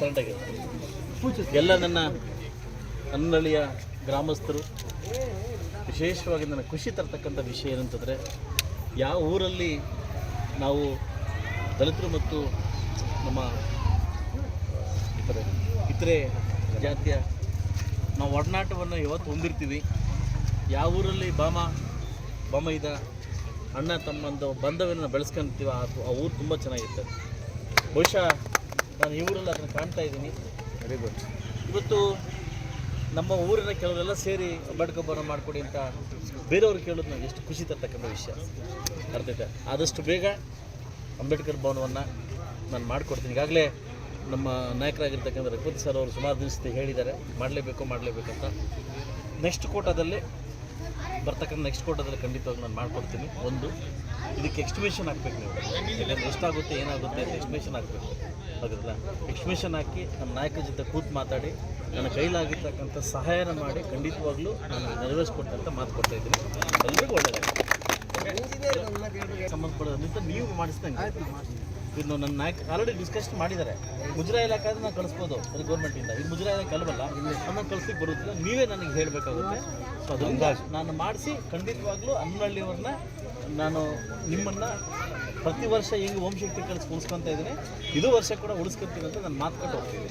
ಸರೆಂಡಾಗಿ ಎಲ್ಲ ನನ್ನ ಕನ್ನಳಿಯ ಗ್ರಾಮಸ್ಥರು, ವಿಶೇಷವಾಗಿ ನನ್ನ ಖುಷಿ ತರ್ತಕ್ಕಂಥ ವಿಷಯ ಏನಂತಂದರೆ, ಯಾವ ಊರಲ್ಲಿ ನಾವು ದಲಿತರು ಮತ್ತು ನಮ್ಮ ಇತರೆ ಇತರೆ ಜಾತಿಯ ನಾವು ಒಡನಾಟವನ್ನು ಇವತ್ತು ಹೊಂದಿರ್ತೀವಿ, ಯಾವ ಊರಲ್ಲಿ ಬಾಮ ಬಾಮ ಇದ, ಅಣ್ಣ ತಮ್ಮಂದು ಬಂಧವನ್ನು ಬೆಳೆಸ್ಕೊಂತೀವ, ಆ ಊರು ತುಂಬ ಚೆನ್ನಾಗಿರ್ತದೆ ಬಹುಶಃ ನಾನು ಈ ಊರಲ್ಲಿ ಅದನ್ನು ಕಾಣ್ತಾ ಇದ್ದೀನಿ. ವೆರಿ ಗುಡ್ ಇವತ್ತು ನಮ್ಮ ಊರಿನ ಕೆಲವರೆಲ್ಲ ಸೇರಿ ಅಂಬೇಡ್ಕರ್ ಮಾಡಿಕೊಡಿ ಅಂತ ಬೇರೆಯವ್ರು ಕೇಳೋದು ನನಗೆ ಎಷ್ಟು ಖುಷಿ ತರ್ತಕ್ಕಂಥ ವಿಷಯ. ಅರ್ಥೈತೆ ಆದಷ್ಟು ಬೇಗ ಅಂಬೇಡ್ಕರ್ ಭವನವನ್ನು ನಾನು ಮಾಡಿಕೊಡ್ತೀನಿ. ಈಗಾಗಲೇ ನಮ್ಮ ನಾಯಕರಾಗಿರ್ತಕ್ಕಂಥ ರಘುಪತಿ ಸರ್ ಅವರು ಸುಮಾರು ದಿವಸದ ಹೇಳಿದ್ದಾರೆ. ಮಾಡಲೇಬೇಕು ಮಾಡಲೇಬೇಕಂತ. ನೆಕ್ಸ್ಟ್ ಕೋಟಾದಲ್ಲಿ ಬರ್ತಕ್ಕಂಥ ನೆಕ್ಸ್ಟ್ ಕೋಟದಲ್ಲಿ ಖಂಡಿತವಾಗಿ ನಾನು ಮಾಡಿಕೊಡ್ತೀನಿ. ಒಂದು, ಇದಕ್ಕೆ ಎಕ್ಸ್ಟಿಮೇಷನ್ ಹಾಕ್ಬೇಕು ನೀವು. ಯಾಕಂದ್ರೆ ಎಷ್ಟಾಗುತ್ತೆ, ಏನಾಗುತ್ತೆ ಅಂತ ಎಕ್ಸ್ಟಿಮೇಷನ್ ಹಾಕಬೇಕು. ಹೌದಲ್ಲ ಎಕ್ಸ್ಟಿಮೇಷನ್ ಹಾಕಿ ನಮ್ಮ ನಾಯಕರ ಜೊತೆ ಕೂತು ಮಾತಾಡಿ, ನನ್ನ ಕೈಲಾಗಿರ್ತಕ್ಕಂಥ ಸಹಾಯನ ಮಾಡಿ ಖಂಡಿತವಾಗ್ಲೂ ನಾನು ನೆರವೇರಿಸ್ಕೊಡ್ತಂತ ಮಾತು ಕೊಡ್ತಾ ಇದ್ದೀನಿ. ಎಲ್ರಿಗೂ ಒಳ್ಳೆಯದಾಗುತ್ತೆ ಸಂಬಂಧಪಡೋದ್ರಿಂದ ನೀವು ಮಾಡಿಸ್ದಂಗೆ. ಇನ್ನು ನನ್ನ ನಾಯಕ ಆಲ್ರೆಡಿ ಡಿಸ್ಕಷನ್ ಮಾಡಿದ್ದಾರೆ. ಮುಜರಾ ಇಲಾಖೆ ಆದ್ರೆ ನಾನು ಕಳಿಸ್ಬೋದು. ಅದು ಗೌರ್ಮೆಂಟಿಂದ ಇದು. ಮುಜರಾ ಇಲಾಖೆ ಅಲ್ವಲ್ಲ? ನನ್ನ ಕಳಿಸ್ಲಿಕ್ಕೆ ಬರುತ್ತಿಲ್ಲ ನೀವೇ ನನಗೆ ಹೇಳಬೇಕಾಗುತ್ತೆ. ಸೊ ಅದರಿಂದ ನಾನು ಮಾಡಿಸಿ ಖಂಡಿತವಾಗ್ಲೂ ಹನ್ನಳ್ಳಿಯವ್ರನ್ನ ನಾನು ನಿಮ್ಮನ್ನು ಪ್ರತಿ ವರ್ಷ ಹೆಂಗೆ ಓಂ ಶಕ್ತಿ ಕಳಿಸಿ ಉಳಿಸ್ಕೊತಾ ಇದ್ದೀನಿ. ಇದು ವರ್ಷ ಕೂಡ ಉಳಿಸ್ಕೊತೀನಿ ಅಂತ ನಾನು ಮಾತುಕೊಂಡು ಹೋಗ್ತೀನಿ.